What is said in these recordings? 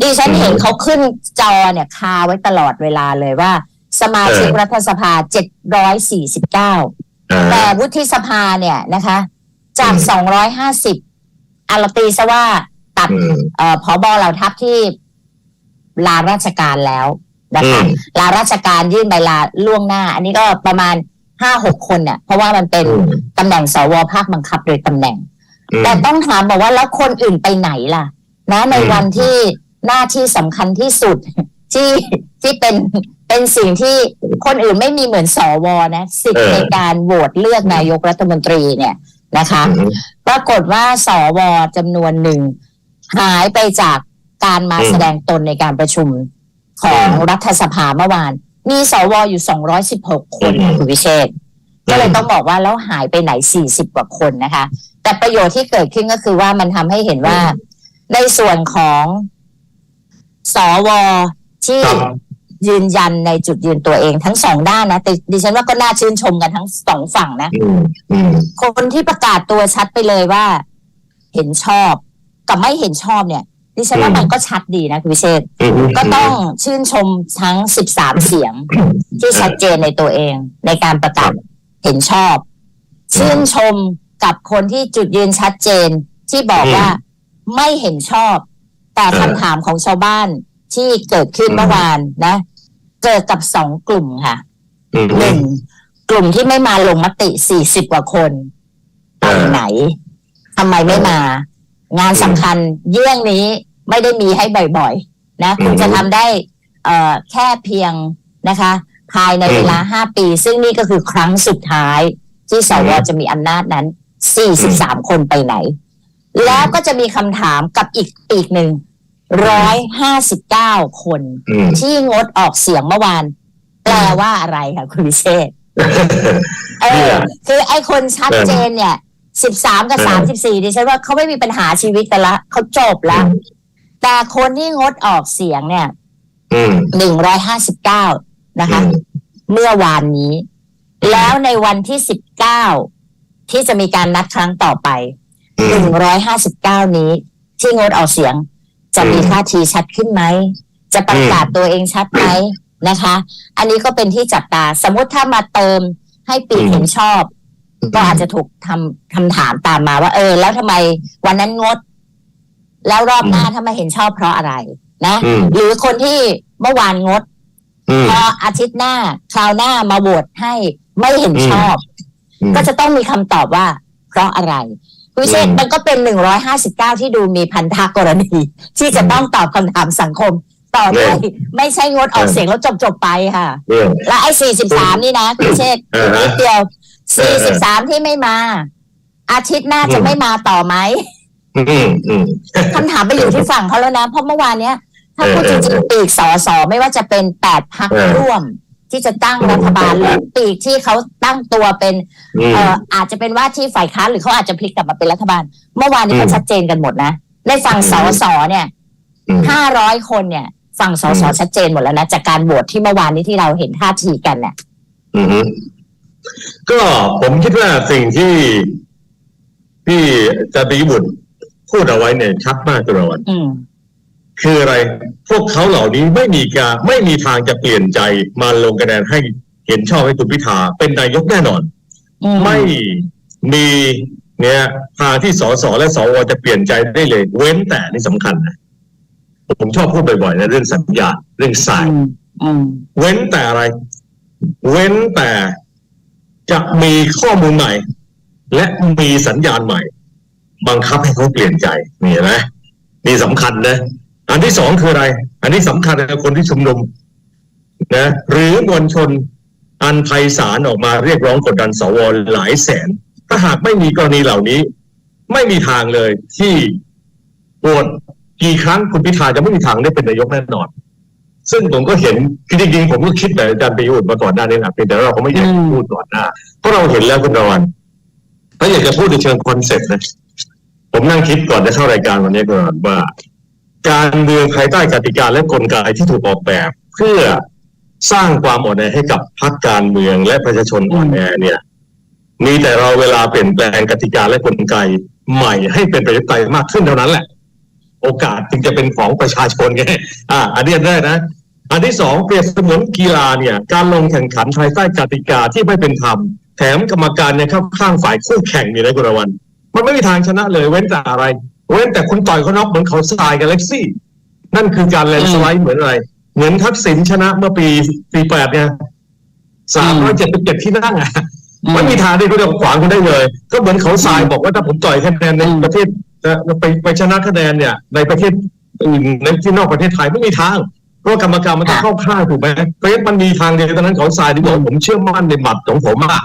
ดิฉันเห็นเขาขึ้นจอเนี่ยคาไว้ตลอดเวลาเลยว่า สมาชิกเออรัฐสภา 749อ่าแต่วุฒิสภาเนี่ยนะคะ จากอืม250อาราตีซะว่าตัดอืมเอ่อผอบอเหล่าทัพที่ลาราชการแล้วนะคะอืมลาราชการยื่นใบลาล่วงหน้า อันนี้ก็ประมาณห้าหกคนเนี่ยเพราะว่ามันเป็นอืมตำแหน่งสวภาคบังคับโดยตำแหน่งอืมแต่ต้องถามบอกว่าแล้วคนอื่นไปไหนล่ะ นะในอืมวันที่ หน้าที่สำคัญที่สุดที่ที่เป็นเป็นสิ่งที่คนอื่นไม่มีเหมือนสวนะสิทธิ์ในการโหวตเลือกนายกรัฐมนตรีเนี่ยนะคะอืมปรากฏว่าสวจำนวนหนึ่งหายไปจากการมาอืมแสดงตนในการประชุมของรัฐสภาเมื่อวาน มีสวอยู่216คนอืมคุณวิเชษฐ์ก็เลยต้องบอกว่าแล้วหายไปไหน40กว่าคนนะคะ แต่ประโยชน์ที่เกิดขึ้นก็คือว่ามันทำให้เห็นว่าในส่วนของ สวที่ครับ ยืนยันในจุดยืนตัวเองทั้งสองด้านนะแต่ดิฉันว่าก็น่าชื่นชมกันทั้งสองฝั่งนะ อืมอืมคนที่ประกาศตัวชัดไปเลยว่า เห็นชอบ กับไม่เห็นชอบเนี่ยดิฉันว่าอืมมันก็ชัดดีนะคุณวิเชษฐ์อืมก็ต้องชื่นชมทั้ง 13 เสียง ที่ชัดเจนในตัวเอง ในการประกาศเห็นชอบ ชื่นชมกับคนที่จุดยืนชัดเจนที่บอกว่าไม่เห็นชอบ แต่คำถามของชาวบ้านที่เกิดขึ้นเมื่อวานนะ เกิดกับสองกลุ่มค่ะอืมหนึ่งกลุ่มที่ไม่มาลงมติ40กว่าคนไปเออไหนทำไมไม่มา งานสำคัญเยี่ยงนี้ไม่ได้มีให้บ่อยๆ นะคุณอืมจะทำได้เอ่อแค่เพียงนะคะ ภายในอืมเวลาห้าปี ซึ่งนี่ก็คือครั้งสุดท้าย ที่สวอืมจะมีอำนาจนั้น43คนไปไหน แล้วก็จะมีคำถามกับอีกปีกหนึ่ง ร้อยห้าสิบเก้าคน อืม ที่งดออกเสียงเมื่อวาน แปลว่าอะไรคะคุณวิเชษฐ์เอเนี่อยคือไอ้คนชัดเจนเนี่ยสิบสามกับเออสามสิบสี่ดิฉันว่าเขาไม่มีปัญหาชีวิตกันละเขาจบละแต่คนที่งดออกเสียงเนี่ยอืมหนึ่งร้อยห้าสิบเก้านะคะเมื่อวานนี้แล้วในวันที่สิบเก้าที่จะมีการนัดครั้งต่อไปอืหมนึ่งร้อยห้าสิบเก้านี้ ที่งดออกเสียง จะมีอืมท่าทีชัดขึ้นไหม จะประกาศตัวเองชัดไหมนะคะ อันนี้ก็เป็นที่จับตา สมมุติถ้ามาเติมให้ปีกอืมเห็นชอบ ก็อาจจะถูกทำคำถามตามมาว่า เออ แล้วทำไมวันนั้นงด แล้วรอบหน้าถ้ามาเห็นชอบเพราะอะไร นะอืมหรือคนที่เมื่อวานงดอืมพออาทิตย์หน้า คราวหน้ามาโหวตให้ไม่เห็นชอบอืมก็จะต้องมีคำตอบว่า เพราะอะไร คุณเชษอืมมันก็เป็นหนึ่งร้อยห้าสิบเก้าที่ดูมีพันธกรณี ที่จะต้องตอบคำถามสังคมต่อด้วยไม่ใช่งดออกเสียงแล้วจบจบๆไปค่ะเรื่องและไอ้สี่สิบสามนี่นะคุณเชษเออนิดเดียวเอสี่อสิบสามที่ไม่มา อาทิตย์หน้าจะอืมไม่มาต่อไหมอืมอืมคำถามไปอยู่ที่ฝั่งเขาแล้วนะ เพราะเมื่อวานเนี้ย ถ้าพูดเอจอริงๆปีกสอสอไม่ว่าจะเป็นแปดพักเออร่วม ที่จะตั้งรัฐบาลหรือปีกที่เขาตั้งตัวเป็นอืมเอ่ออาจจะเป็นว่าที่ฝ่ายค้านหรือเขาอาจจะพลิกกลับมาเป็นรัฐบาล เมื่อวานนี้อืมก็ชัดเจนกันหมดนะในฝั่งอืมสอสอเนี่ยอืมห้าร้อยคนเนี่ยฝั่งสอสออืมชัดเจนหมดแล้วนะจากการโหวตที่เมื่อวานนี้ที่เราเห็นท่าทีกันเนี่ยอืมก็ผมคิดว่าสิ่งที่ที่อาจารย์ปิยบุตรพูดเอาไว้เนี่ยชัดมากตัวเราอืม คืออะไร พวกเขาเหล่านี้ไม่มีการไม่มีทางจะเปลี่ยนใจมาลงคะแนนให้เห็นชอบให้คุณพิธาเป็นนายกแน่นอนอืมไม่มีเนี่ยทางที่สสและสวจะเปลี่ยนใจได้เลย เว้นแต่นี่สำคัญนะผมชอบพูดบ่อยๆนะเรื่องสัญญาณเรื่องสายอืมอืมเว้นแต่อะไร เว้นแต่จะมีข้อมูลใหม่ และมีสัญญาณใหม่ บังคับให้เขาเปลี่ยนใจนี่เห็นไหมนี่สำคัญนะ อันที่สองคืออะไร อันนี้สำคัญกับคนที่ชุมนุมนะหรือมวลชนอันไพศาลออกมาเรียกร้องกดดันสวหลายแสน ถ้าหากไม่มีกรณีเหล่านี้ ไม่มีทางเลยที่โหวตกี่ครั้งคุณพิธาจะไม่มีทางได้เป็นนายกแน่นอน ซึ่งผมก็เห็นคือจริงๆผมก็คิดแต่อาจารย์ประยุทธ์มาก่อนหน้านี้แหละเพียงแต่ว่าเราไม่อยากพูดก่อนหน้าเพราะเราเห็นแล้วคุณรวันถ้าอยากจะพูดในเชิงคอนเซ็ปต์นะผมนั่งคิดก่อนจะเข้ารายการวันนี้คุณรวันว่า การเมืองภายใต้กติกาและกลไกที่ถูกออกแบบ เพื่อสร้างความอ่อนแอให้กับพรรคการเมืองและประชาชนอ่อนแอเนี่ย มีแต่เราเวลาเปลี่ยนแปลงกติกาและกลไกใหม่ให้เป็นประชาธิปไตยมากขึ้นเท่านั้นแหละ โอกาสจึงจะเป็นของประชาชนไงอ่าอันนี้อันแรกนะ อันที่สองเปรียบเสมือนกีฬาเนี่ย การลงแข่งขันภายใต้กติกาที่ไม่เป็นธรรมแถมกรรมการเนี่ยเข้าข้างฝ่ายคู่แข่งนี่นะคุณรวัน มันไม่มีทางชนะเลยเว้นแต่อะไร เว้นแต่คุณต่อยเขาน็อกเหมือนเขาทรายกาแล็กซี่ นั่นคือการแลนด์สไลด์เหมือนอะไร เหมือนทักษิณชนะเมื่อปีปีแปดเนี่ยสามร้อยเจ็ดสิบเจ็ดที่นั่งอะไม่มีทางที่เขาจะขวางคุณได้เลย ก็เหมือนเขาทรายบอกว่าถ้าผมต่อยคะแนนในอืมประเทศจะไปไปชนะคะแนนเนี่ย ในประเทศอื่นในที่นอกประเทศไทยไม่มีทางเพราะว่ากรรมการมันต้องเข้าข้างถูกไหมเพราะฉะนั้นมันมีทางเดียวตอนนั้นเขาทรายที่บอกว่าผมเชื่อมั่นในหมัดของผมอะ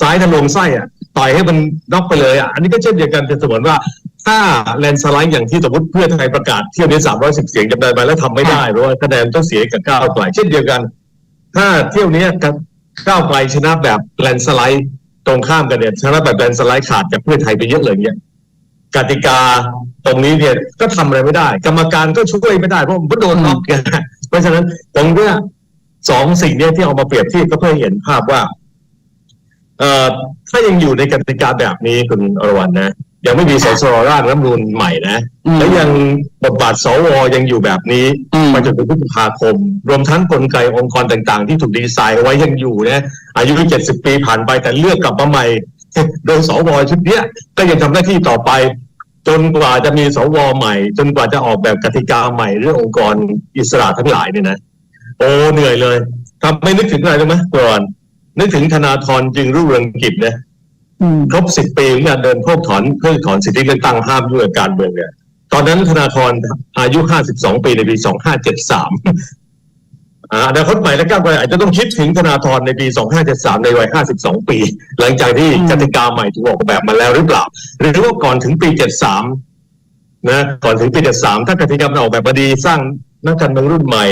ซ้ายทะลวงไส้อะต่อยให้มันน็อกไปเลยอะอันนี้ก็เช่นเดียวกันเป็นสมมติว่า ถ้าแลนด์สไลด์อย่างที่สมมติเพื่อไทยประกาศเที่ยวนี้สามร้อยสิบเสียงจำได้ไหมแล้วทำไม่ได้เพราะว่าคะแนนต้องเสียกับก้าวไกลเช่นเดียวกัน ถ้าเที่ยวนี้ก้าวไกลชนะแบบแลนด์สไลด์ตรงข้ามกันเนี่ยชนะแบบแบนสไลด์ขาดจากเพื่อไทยไปเยอะเลยเนี่ยกติกาตรงนี้เนี่ยก็ทำอะไรไม่ได้ กรรมการก็ช่วยไม่ได้เพราะมันก็โดนล็อกไงเพราะฉะนั้นตรงเนี้ยสองสิ่งเนี้ยที่เอามาเปรียบเทียบก็เพื่อให้เห็นภาพว่า เอ่อถ้ายังอยู่ในกติกาแบบนี้คุณอรวรรณนะ ยังไม่มีสสรร่างรัฐธรรมนูญใหม่นะอืมและยังบทบาทสวยังอยู่แบบนี้อืมไปจนถึงพฤษภาคม รวมทั้งกลไกองค์กรต่างๆ ที่ถูกดีไซน์เอาไว้ยังอยู่นะอายุ70ปีผ่านไปแต่เลือกกลับมาใหม่ โดยสวชุดเนี้ยก็ยังทำหน้าที่ต่อไป จนกว่าจะมีสวใหม่ จนกว่าจะออกแบบกติกาใหม่เรื่ององค์กรอิสระทั้งหลายเนี่ยนะโอ้เหนื่อยเลยทำไม่นึกถึงอะไรรู้ไหมก่อนนึกถึงธนาธรจึงรุ่งเรืองกิจนะอืม ครบสิบปีของการเดินเพิกถอนเพิกถอนสิทธิเลือกตั้งห้ามยุ่งกับการเมืองเนี่ยตอนนั้นธนาธรอายุ52ปีในปี2573อ่าอนาคตใหม่และก้าวไกลอาจจะต้องคิดถึงธนาธรในปี 2573 ในวัย 52 ปี หลังจากที่อืมกติกาใหม่ถูกออกแบบมาแล้วหรือเปล่า หรือว่าก่อนถึงปี 73 นะ ก่อนถึงปี 73 ถ้ากติกามันออกแบบมาดีสร้างนักการเมืองรุ่นใหม่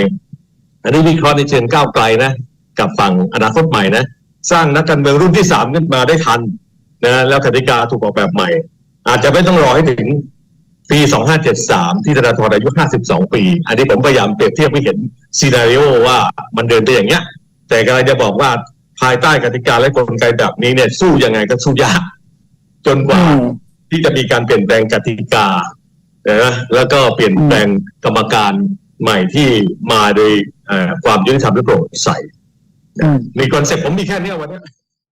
อันนี้วิเคราะห์ในเชิงก้าวไกลนะ กับฝั่งอนาคตใหม่นะ สร้างนักการเมืองรุ่นที่สามขึ้นมาได้ทัน นะแล้วกติกาถูกออกแบบใหม่ อาจจะไม่ต้องรอให้ถึงปี2573 ที่ธนาธรอายุ 52 ปี อันนี้ผมพยายามเปรียบเทียบให้เห็นซีนารีโอว่ามันเดินไปอย่างเงี้ย แต่กำลังจะบอกว่าภายใต้กติกาและกลไกแบบนี้เนี่ยสู้ยังไงก็สู้ยาก จนกว่าอืมที่จะมีการเปลี่ยนแปลงกติกานะแล้วก็เปลี่ยนแปลงกรรมการใหม่ที่มาโดยเอ่อความยุติธรรมและโปร่งใสอืมมีคอนเซ็ปต์ผมมีแค่เนี้ยวันเนี้ย